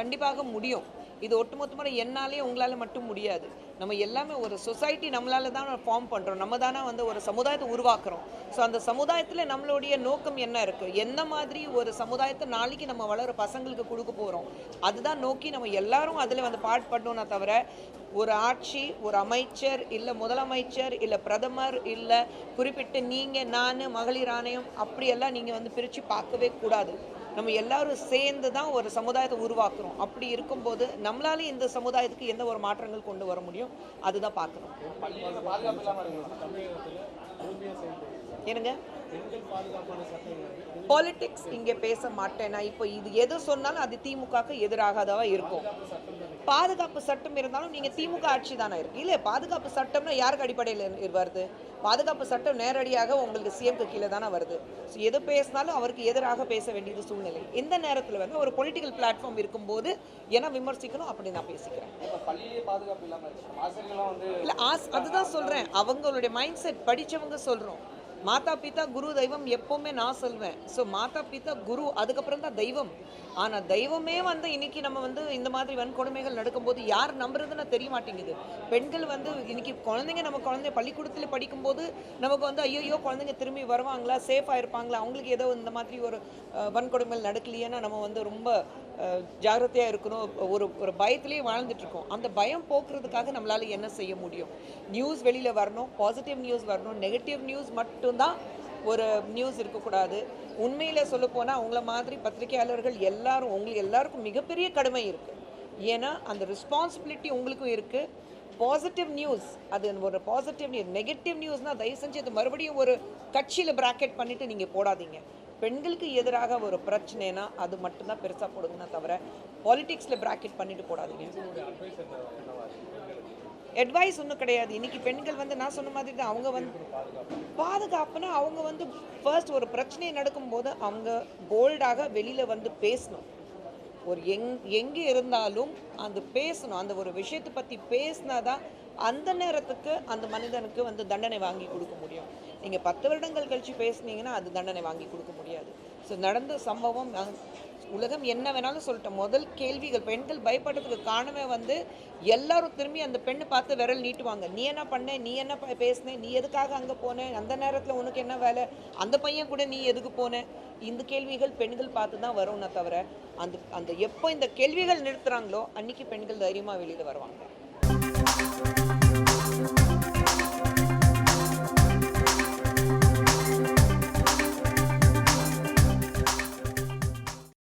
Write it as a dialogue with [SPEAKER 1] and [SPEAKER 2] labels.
[SPEAKER 1] கண்டிப்பாக முடியும். இது ஒட்டுமொத்தமான என்னாலே உங்களால் மட்டும் முடியாது. நம்ம எல்லாமே ஒரு சொசைட்டி நம்மளால தான் ஃபார்ம் பண்ணுறோம் நம்ம தானே வந்து ஒரு சமுதாயத்தை உருவாக்குறோம். ஸோ அந்த சமுதாயத்தில் நம்மளுடைய நோக்கம் என்ன இருக்குது என்ன மாதிரி ஒரு சமுதாயத்தை நாளைக்கு நம்ம வளர பசங்களுக்கு கொடுக்க போகிறோம் அதுதான் நோக்கி நம்ம எல்லாரும் அதில் வந்து பாடுபடணும்னா தவிர ஒரு ஆட்சி ஒரு அமைச்சர் இல்லை முதலமைச்சர் இல்லை பிரதமர் இல்லை குறிப்பிட்டு நீங்கள் நான் மகளிர் ஆணையம் அப்படியெல்லாம் நீங்கள் வந்து பிரித்து பார்க்கவே கூடாது. நம்ம எல்லாரும் சேர்ந்து தான் ஒரு சமுதாயத்தை உருவாக்குறோம். அப்படி இருக்கும்போது நம்மளால இந்த சமுதாயத்துக்கு எந்த ஒரு மாற்றங்கள் கொண்டு வர முடியும்? அதுதான்
[SPEAKER 2] பார்க்குறோம்
[SPEAKER 1] என்னங்க? பாலிடிக்ஸ் இங்கே பேச மாட்டேன். நான் இப்போ இது எது சொன்னாலும் அது திமுகவுக்கு எதிராகதவா இருக்கும். பாதுகாப்பு சட்டம் இருந்தாலும் நீங்கள் திமுக ஆட்சி தானே இருக்கு. இல்லை பாதுகாப்பு சட்டம்னா யாருக்கு அடிப்படையில் வருது? பாதுகாப்பு சட்டம் நேரடியாக உங்களுக்கு சிஎம்க்கு கீழே தானே வருது. ஸோ எது பேசினாலும் அவருக்கு எதிராக பேச வேண்டியது சூழ்நிலை. இந்த நேரத்தில் வந்து ஒரு பொலிட்டிக்கல் பிளாட்ஃபார்ம் இருக்கும்போது என்ன விமர்சிக்கணும் அப்படி நான் பேசிக்கிறேன்.
[SPEAKER 2] பாதுகாப்பு
[SPEAKER 1] இல்லை ஆஸ் அதுதான் சொல்கிறேன் அவங்களுடைய மைண்ட் செட் படித்தவங்க சொல்கிறோம் மாதா பிதா குரு தெய்வம் எப்போவுமே நான் சொல்வேன். ஸோ மாதா பிதா குரு அதுக்கப்புறம் தான் தெய்வம். ஆனால் தெய்வமே வந்து இன்னைக்கு நம்ம வந்து இந்த மாதிரி வன்கொடுமைகள் நடக்கும்போது யார் நம்புறதுன்னு தெரிய மாட்டேங்குது. பெண்கள் வந்து இன்னைக்கு குழந்தைங்க நம்ம குழந்தைய பள்ளிக்கூடத்தில் படிக்கும்போது நமக்கு வந்து ஐயோ குழந்தைங்க திரும்பி வருவாங்களா? சேஃபாக இருப்பாங்களா? அவங்களுக்கு ஏதோ இந்த மாதிரி ஒரு வன்கொடுமைகள் நடக்கலையேன்னா நம்ம வந்து ரொம்ப ஜாகிரதையாக இருக்கணும். ஒரு ஒரு பயத்திலேயே வாழ்ந்துட்டுருக்கோம் அந்த பயம் போக்குறதுக்காக நம்மளால் என்ன செய்ய முடியும்? நியூஸ் வெளியில் வரணும் பாசிட்டிவ் நியூஸ் வரணும் நெகட்டிவ் நியூஸ் மட்டும் மட்டும்தான் ஒரு நியூஸ் இருக்கக்கூடாது. உண்மையில் சொல்லப்போனால் அவங்கள மாதிரி பத்திரிகையாளர்கள் எல்லாரும் உங்களுக்கு எல்லாருக்கும் மிகப்பெரிய கடமை இருக்குது ஏன்னா அந்த ரெஸ்பான்சிபிலிட்டி உங்களுக்கும் இருக்குது பாசிட்டிவ் நியூஸ் அது ஒரு பாசிட்டிவ் நியூஸ் நெகட்டிவ் நியூஸ்னால் தயவு செஞ்சு அது மறுபடியும் ஒரு கட்சியில் ப்ராக்கெட் பண்ணிவிட்டு நீங்கள் போடாதீங்க. பெண்களுக்கு எதிராக ஒரு பிரச்சனைனா அது மட்டும்தான் பெருசாக போடுங்கன்னா தவிர பாலிடிக்ஸில் ப்ராக்கெட் பண்ணிட்டு போடாதீங்க. அட்வைஸ் ஒன்றும் கிடையாது. இன்றைக்கி பெண்கள் வந்து நான் சொன்ன மாதிரி தான் அவங்க வந்து பாதுகாப்புனா அவங்க வந்து ஃபர்ஸ்ட் ஒரு பிரச்சனை நடக்கும்போது அவங்க போல்டாக வெளியில் வந்து பேசணும். ஒரு எங் எங்கே இருந்தாலும் அந்த பேசணும். அந்த ஒரு விஷயத்தை பற்றி பேசினா தான் அந்த நேரத்துக்கு அந்த மனிதனுக்கு வந்து தண்டனை வாங்கி கொடுக்க முடியும். நீங்கள் பத்து வருடங்கள் கழித்து பேசுனீங்கன்னா அது தண்டனை வாங்கி கொடுக்க முடியாது. ஸோ நடந்த சம்பவம் உலகம் என்ன வேணாலும் சொல்லிட்டோம். முதல் கேள்விகள் பெண்கள் பயப்படுறதுக்கு காரணமே வந்து எல்லாரும் திரும்பி அந்த பெண்ணை பார்த்து விரல் நீட்டுவாங்க. நீ என்ன பண்ண? நீ என்ன பேசின? நீ எதுக்காக அங்கே போன? அந்த நேரத்தில் உனக்கு என்ன வேலை? அந்த பையன் கூட நீ எதுக்கு போன? இந்த கேள்விகள் பெண்கள் பார்த்து தான் வரும்னா தவிர அந்த அந்த எப்போ இந்த கேள்விகள் நிறுத்துகிறாங்களோ அன்னைக்கு பெண்கள் தைரியமாக வெளியில் வருவாங்க.